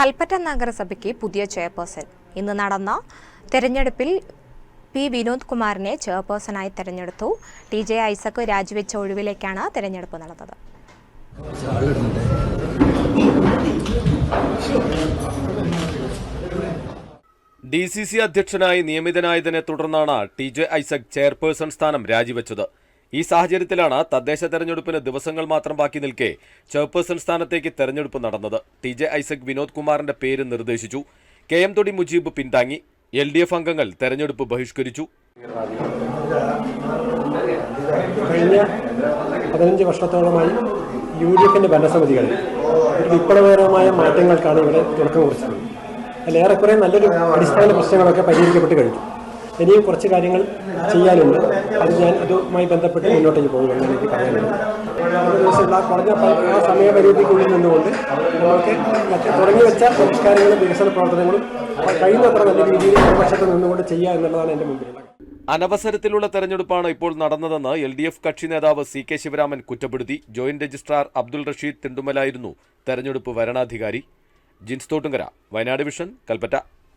കൽപ്പറ്റ നഗരസഭയ്ക്ക് പുതിയ ചെയർപേഴ്സൺ. ഇന്ന് നടന്ന തെരഞ്ഞെടുപ്പിൽ പി വിനോദ് കുമാറിനെ ചെയർപേഴ്സണായി തെരഞ്ഞെടുത്തു. ടി ജെ ഐസക് രാജിവെച്ച ഒഴിവിലേക്കാണ് തെരഞ്ഞെടുപ്പ് നടന്നത്. ഡി സി സി അധ്യക്ഷനായി നിയമിതനായതിനെ തുടർന്നാണ് ടി ജെ ഐസക് ചെയർപേഴ്സൺ സ്ഥാനം രാജിവെച്ചത്. ഈ സാഹചര്യത്തിലാണ് തദ്ദേശ തെരഞ്ഞെടുപ്പിന് ദിവസങ്ങൾ മാത്രം ബാക്കി നിൽക്കെ ചെയർപേഴ്സൺ സ്ഥാനത്തേക്ക് തെരഞ്ഞെടുപ്പ് നടന്നത്. ടി ജെ ഐസക് വിനോദ് കുമാറിന്റെ പേര് നിർദ്ദേശിച്ചു. കെ എം തൊടി മുജീബ് പിന്താങ്ങി. എൽ ഡി എഫ് അംഗങ്ങൾ തെരഞ്ഞെടുപ്പ് ബഹിഷ്കരിച്ചു. കഴിഞ്ഞ പതിനഞ്ച് വർഷത്തോളമായി യു ഡി എഫിന്റെ ഭരണസമിതികളിൽ വിപ്ലവകരമായ മാറ്റങ്ങൾക്കാണ് ഇവിടെ തുടക്കം കുറിച്ചത്. നല്ലൊരു അടിസ്ഥാന പ്രശ്നങ്ങളൊക്കെ പരിഹരിക്കപ്പെട്ട് കഴിഞ്ഞു. ഇനിയും കുറച്ച് കാര്യങ്ങൾ ചെയ്യാനുണ്ട്. അത് ഞാൻ അതുമായി ബന്ധപ്പെട്ട് മുന്നോട്ടേക്ക് പോകും എന്നാണ് എനിക്ക് പറയാനുണ്ട്. ദിവസമുള്ള കുറഞ്ഞ ആ സമയപരിധിക്കുള്ളിൽ നിന്നുകൊണ്ട് നമുക്ക് മറ്റ് തുടങ്ങി വെച്ച സംസ്കാരങ്ങളും വികസന പ്രവർത്തനങ്ങളും കഴിയുന്നത്ര നല്ല രീതിയിൽ മറുപക്ഷത്ത് നിന്നുകൊണ്ട് ചെയ്യുക എന്നുള്ളതാണ് എന്റെ മുമ്പിലുള്ള അനവസരത്തിലുള്ള തെരഞ്ഞെടുപ്പാണ് ഇപ്പോൾ നടന്നതെന്ന് എൽ ഡി എഫ് കക്ഷി നേതാവ് സി കെ ശിവരാമൻ കുറ്റപ്പെടുത്തി. ജോയിന്റ് രജിസ്ട്രാർ അബ്ദുൾ റഷീദ് തിണ്ടുമലായിരുന്നു തെരഞ്ഞെടുപ്പ് വരണാധികാരി ജിൻസ് തോട്ടുങ്കര വയനാട് വിഷൻ കൽപ്പറ്റ.